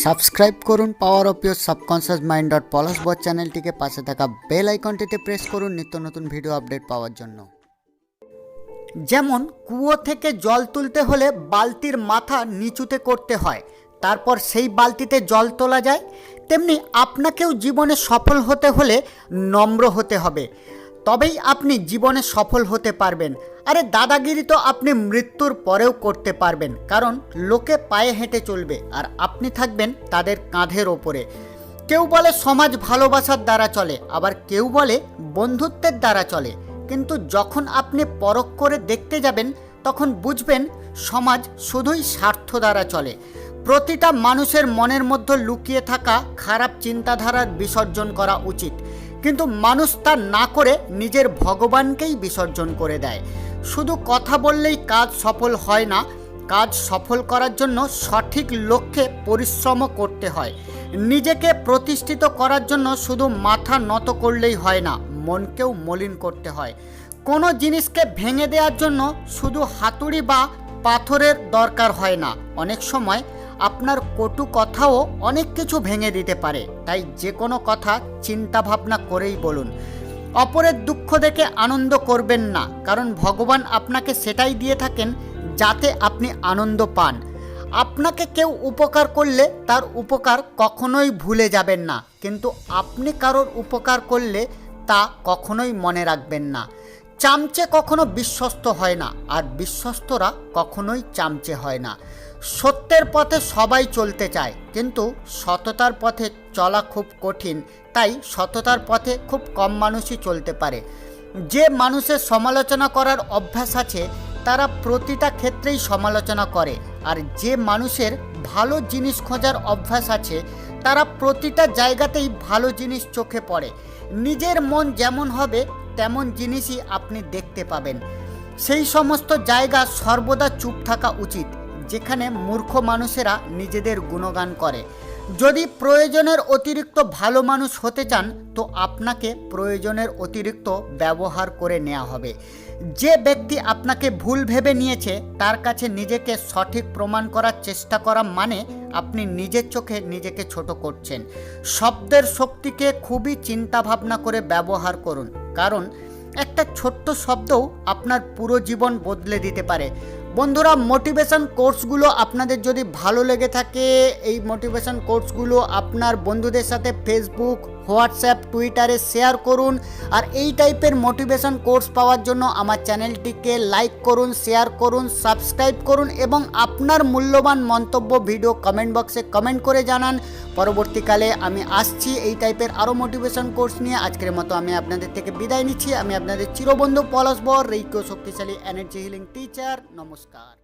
Subscribe করুন power of your subconscious mind dot Palash bot চ্যানেলটিকে পাশে থাকা বেল আইকনটিতে প্রেস করুন নিত্য নতুন ভিডিও আপডেট পাওয়ার জন্য। যেমন, কুয়ো থেকে জল তুলতে হলে বালতির মাথা নিচুতে করতে হয়, তারপর সেই বালতিতে জল তোলা যায়। তেমনি আপনাকেও জীবনে সফল হতে হলে নম্র হতে হবে। তবেই আপনি জীবনে সফল হতে পারবেন। আরে দাদাগিরি তো আপনি মৃত্যুর পরেও করতে পারবেন, কারণ লোকে পায়ে হেঁটে চলবে আর আপনি থাকবেন তাদের কাঁধের ওপরে। কেউ বলে সমাজ ভালোবাসার দ্বারা চলে, আবার কেউ বলে বন্ধুত্বের দ্বারা চলে। কিন্তু যখন আপনি পরখ করে দেখতে যাবেন, তখন বুঝবেন সমাজ শুধুই স্বার্থ দ্বারা চলে। প্রতিটা মানুষের মনের মধ্যে লুকিয়ে থাকা খারাপ চিন্তাধারার বিসর্জন করা উচিত। কিন্তু মানুষ তা না করে নিজের ভগবানকেই বিসর্জন করে দেয়। শুধু কথা বললেই কাজ সফল হয় না, কাজ সফল করার জন্য সঠিক লক্ষ্যে পরিশ্রমও করতে হয়। নিজেকে প্রতিষ্ঠিত করার জন্য শুধু মাথা নত করলেই হয় না, মনকেও মলিন করতে হয়। কোনো জিনিসকে ভেঙে দেওয়ার জন্য শুধু হাতুড়ি বা পাথরের দরকার হয় না। অনেক সময় আপনার কটু কথাও অনেক কিছু ভেঙে দিতে পারে। তাই যে কোনো কথা চিন্তা ভাবনা করেই বলুন। অপরের দুঃখ দেখে আনন্দ করবেন না, কারণ ভগবান আপনাকে সেটাই দিয়ে থাকেন যাতে আপনি আনন্দ পান। আপনাকে কেউ উপকার করলে তার উপকার কখনোই ভুলে যাবেন না, কিন্তু আপনি কারোর উপকার করলে তা কখনোই মনে রাখবেন না। চামচে কখনো বিশ্বস্ত হয় না, আর বিশ্বস্তরা কখনোই চামচে হয় না। সত্যের পথে সবাই চলতে চায়, কিন্তু সততার পথে চলা খুব কঠিন, তাই সততার পথে খুব কম মানুষই চলতে পারে। যে মানুষের সমালোচনা করার অভ্যাস আছে, তারা প্রতিটা ক্ষেত্রেই সমালোচনা করে, আর যে মানুষের ভালো জিনিস খোঁজার অভ্যাস আছে, তারা প্রতিটা জায়গাতেই ভালো জিনিস চোখে পড়ে। নিজের মন যেমন হবে তেমন জিনিসই আপনি দেখতে পাবেন। সেই সমস্ত জায়গা সর্বদা চুপ থাকা উচিত, যেখানে মূর্খ মানুষেরা নিজেদের গুণগান করে। যদি প্রয়োজনের অতিরিক্ত ভালো মানুষ হতে চান, তো আপনাকে প্রয়োজনের অতিরিক্ত ব্যবহার করে নেওয়া হবে। যে ব্যক্তি আপনাকে ভুল ভেবে নিয়েছে, তার কাছে নিজেকে সঠিক প্রমাণ করার চেষ্টা করা মানে আপনি নিজের চোখে নিজেকে ছোট করছেন। শব্দের শক্তিকে খুবই চিন্তা ভাবনা করে ব্যবহার করুন। কারণ একটা ছোট্ট শব্দও আপনার পুরো জীবন বদলে দিতে পারে। বন্ধুরা মোটিভেশন কোর্সগুলো আপনাদের যদি ভালো লেগে থাকে, এই মোটিভেশন কোর্সগুলো আপনার বন্ধুদের সাথে ফেসবুক হোয়াটসঅ্যাপ, টুইটারে শেয়ার করুন আর এই টাইপের মোটিভেশন কোর্স পাওয়ার জন্য আমার চ্যানেলটিকে লাইক করুন, শেয়ার করুন, সাবস্ক্রাইব করুন এবং আপনার মূল্যবান মন্তব্য ভিডিও কমেন্ট বক্সে কমেন্ট করে জানান। পরবর্তীকালে আমি আসছি এই টাইপের আরও মোটিভেশন কোর্স নিয়ে। আজকের মতো আমি আপনাদের থেকে বিদায় নিচ্ছি। আমি আপনাদের চিরবন্ধু পলাশ বর রেইকো শক্তিশালী এনার্জি হিলিং টিচার। নমস্কার।